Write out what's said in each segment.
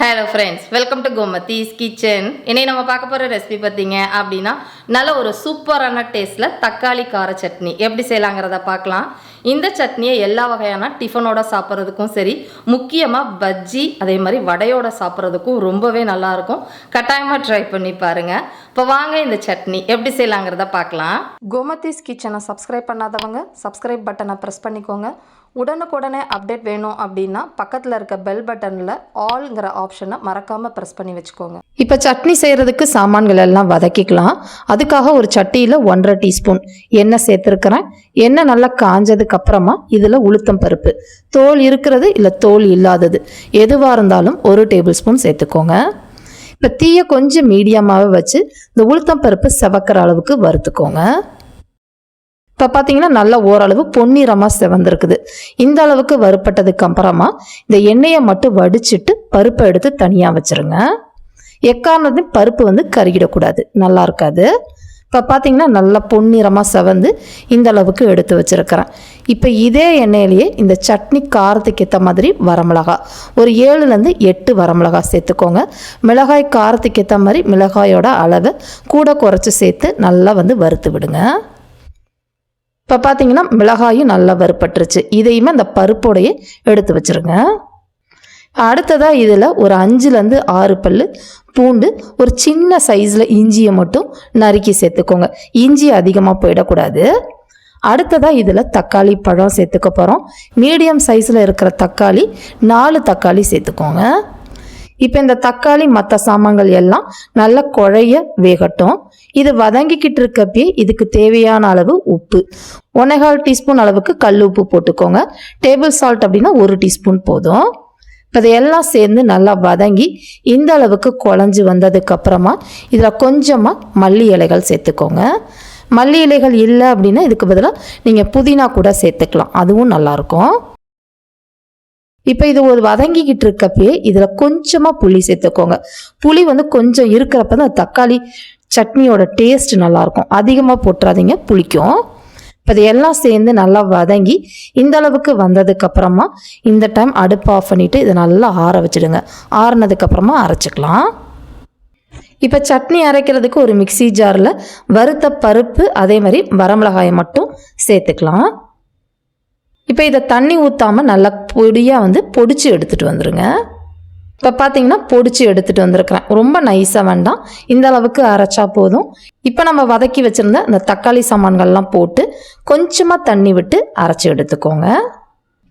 Hello friends welcome to Gomathi's kitchen இன்னைக்கு நம்ம பார்க்க போகிற ரெசிபி பார்த்தீங்க அப்படின்னா நல்ல ஒரு சூப்பரான டேஸ்ட்டில் தக்காளி கார சட்னி. எப்படி செய்யலாங்கிறத பார்க்கலாம். இந்த சட்னியை எல்லா வகையான டிஃபனோட சாப்பிட்றதுக்கும் சரி முக்கியமாக பஜ்ஜி அதே மாதிரி வடையோட சாப்பிட்றதுக்கும் ரொம்பவே நல்லாயிருக்கும் கட்டாயமாக ட்ரை பண்ணி பாருங்கள் இப்போ வாங்க இந்த சட்னி. எப்படி செய்யலாங்கிறத பார்க்கலாம். கோமத்திஸ் கிச்சனை சப்ஸ்கிரைப் பண்ணாதவங்க சப்ஸ்கிரைப் பட்டனை ப்ரெஸ் பண்ணிக்கோங்க. உடனுக்குடனே அப்டேட் வேணும் அப்படின்னா பக்கத்தில் இருக்க பெல் பட்டனில் ஆல்ங்கிற ஆப்ஷனை மறக்காமல் ப்ரெஸ் பண்ணி வச்சுக்கோங்க. இப்போ சட்னி செய்கிறதுக்கு சாமான்கள் எல்லாம் வதக்கிக்கலாம். அதுக்காக ஒரு சட்டியில் ஒன்றரை டீஸ்பூன் எண்ணெய் சேர்த்துருக்கிறேன். எண்ணெய் நல்லா காஞ்சதுக்கு அப்புறமா இதில் உளுத்தம் பருப்பு. தோல் இருக்கிறது இல்லை தோல் இல்லாதது. எதுவாக இருந்தாலும் ஒரு டேபிள் ஸ்பூன் சேர்த்துக்கோங்க. இப்போ தீயை கொஞ்சம் மீடியமாகவே வச்சு இந்த உளுத்தம் பருப்பு செவக்கிற அளவுக்கு வறுத்துக்கோங்க. இப்போ பார்த்தீங்கன்னா நல்லா ஓரளவு பொன்னிறமாக செவந்திருக்குது. இந்த அளவுக்கு வறுப்பட்டதுக்கு அப்புறமா இந்த எண்ணெயை மட்டும் வடிச்சிட்டு பருப்பை எடுத்து தனியாக வச்சிருங்க. எக்காரணத்தையும் பருப்பு வந்து கருகிடக்கூடாது. நல்லா இருக்காது. இப்போ பார்த்தீங்கன்னா நல்லா பொன்னிறமாக செவந்து இந்த அளவுக்கு எடுத்து வச்சுருக்கிறேன். இப்போ இதே எண்ணெயிலேயே இந்த சட்னி காரத்துக்கு ஏற்ற மாதிரி வரமிளகா. ஒரு ஏழுலேருந்து எட்டு வரமிளகா சேர்த்துக்கோங்க. மிளகாய் காரத்துக்கு ஏற்ற மாதிரி மிளகாயோட அளவை கூட குறைச்சி சேர்த்து நல்லா வந்து வறுத்து விடுங்க. இப்போ பார்த்தீங்கன்னா மிளகாயும் நல்லா வறுப்பட்டுருச்சு இதையுமே அந்த பருப்போடையே எடுத்து வச்சுருங்க. அடுத்ததாக இதில் ஒரு அஞ்சுலேருந்து ஆறு பல் பூண்டு ஒரு சின்ன சைஸில் இஞ்சியை மட்டும் நறுக்கி சேர்த்துக்கோங்க. இஞ்சி அதிகமாக போயிடக்கூடாது. அடுத்ததாக இதில் தக்காளி பழம் சேர்த்துக்க போகிறோம் மீடியம் சைஸில் இருக்கிற தக்காளி நாலு தக்காளி சேர்த்துக்கோங்க. இப்போ இந்த தக்காளி மற்ற சாமான்கள் எல்லாம் நல்லா குழைய வேகட்டும். இது வதங்கிக்கிட்டு இருக்கப்பே இதுக்கு தேவையான அளவு உப்பு. ஒன்னேகால் டீஸ்பூன் அளவுக்கு கல் உப்பு போட்டுக்கோங்க. டேபிள் சால்ட் அப்படின்னா ஒரு டீஸ்பூன் போதும். இப்போ இதையெல்லாம் சேர்ந்து நல்லா வதங்கி இந்த அளவுக்கு குழஞ்சி வந்ததுக்கப்புறமா இதில் கொஞ்சமாக மல்லி இலைகள் சேர்த்துக்கோங்க. மல்லி இலைகள் இல்லை அப்படின்னா இதுக்கு பதிலாக நீங்கள் புதினா கூட சேர்த்துக்கலாம். அதுவும் நல்லாயிருக்கும் இப்போ இது ஒரு வதங்கிக்கிட்டு இருக்கப்பயே இதில் கொஞ்சமாக புளி சேர்த்துக்கோங்க. புளி வந்து கொஞ்சம் இருக்கிறப்ப தான் தக்காளி சட்னியோட டேஸ்ட் நல்லாயிருக்கும். அதிகமாக போட்டுறாதீங்க புளிக்கும். இப்போ இதையெல்லாம் சேர்ந்து நல்லா வதங்கி இந்த அளவுக்கு வந்ததுக்கப்புறமா இந்த டைம் அடுப்பு ஆஃப் பண்ணிவிட்டு இதை நல்லா ஆற வச்சிடுங்க. ஆறுனதுக்கப்புறமா அரைச்சிக்கலாம். இப்போ சட்னி அரைக்கிறதுக்கு ஒரு மிக்ஸி ஜாரில் வறுத்த பருப்பு அதே மாதிரி வரமிளகாயை மட்டும் சேர்த்துக்கலாம். இப்போ இதை தண்ணி ஊற்றாமல் நல்லா பொடியாக வந்து பொடிச்சு எடுத்துகிட்டு வந்துடுங்க இப்போ பார்த்தீங்கன்னா பொடிச்சு எடுத்துகிட்டு வந்திருக்கிறேன். ரொம்ப நைஸாக வேண்டாம். இந்த அளவுக்கு அரைச்சா போதும். இப்போ நம்ம வதக்கி வச்சுருந்த அந்த தக்காளி சாமான்கள்லாம் போட்டு கொஞ்சமாக தண்ணி விட்டு அரைச்சி எடுத்துக்கோங்க.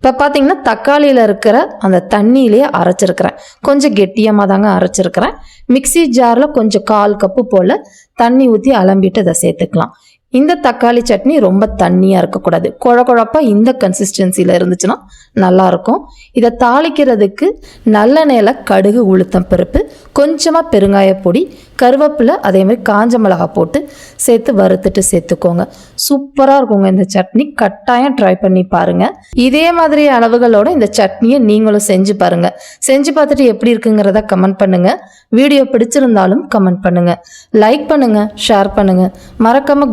இப்போ பார்த்தீங்கன்னா தக்காளியில் இருக்கிற அந்த தண்ணியிலேயே அரைச்சிருக்கிறேன். கொஞ்சம் கெட்டியமாக தாங்க அரைச்சிருக்கிறேன். மிக்ஸி ஜாரில் கொஞ்சம் கால் கப்பு போல் தண்ணி ஊற்றி அலம்பிட்டு அதை சேர்த்துக்கலாம். இந்த தக்காளி சட்னி ரொம்ப தண்ணியாக இருக்கக்கூடாது. குழ குழப்பாக இந்த கன்சிஸ்டன்சியில் இருந்துச்சுன்னா நல்லாயிருக்கும். இதை தாளிக்கிறதுக்கு நல்லெண்ணெயில் கடுகு உளுத்தம் பருப்பு கொஞ்சமாக பெருங்காய பொடி கருவேப்பிலை அதேமாதிரி காஞ்ச மிளகா போட்டு சேர்த்து வறுத்துட்டு சேர்த்துக்கோங்க. சூப்பராக இருக்குங்க இந்த சட்னி. கட்டாயம் ட்ரை பண்ணி பாருங்கள் இதே மாதிரி அளவுகளோட இந்த சட்னியை நீங்களும் செஞ்சு பாருங்கள் செஞ்சு பார்த்துட்டு எப்படி இருக்குங்கிறத கமெண்ட் பண்ணுங்கள் வீடியோ பிடிச்சிருந்தாலும் கமெண்ட் பண்ணுங்கள் லைக் பண்ணுங்கள் ஷேர் பண்ணுங்கள் மறக்காமல்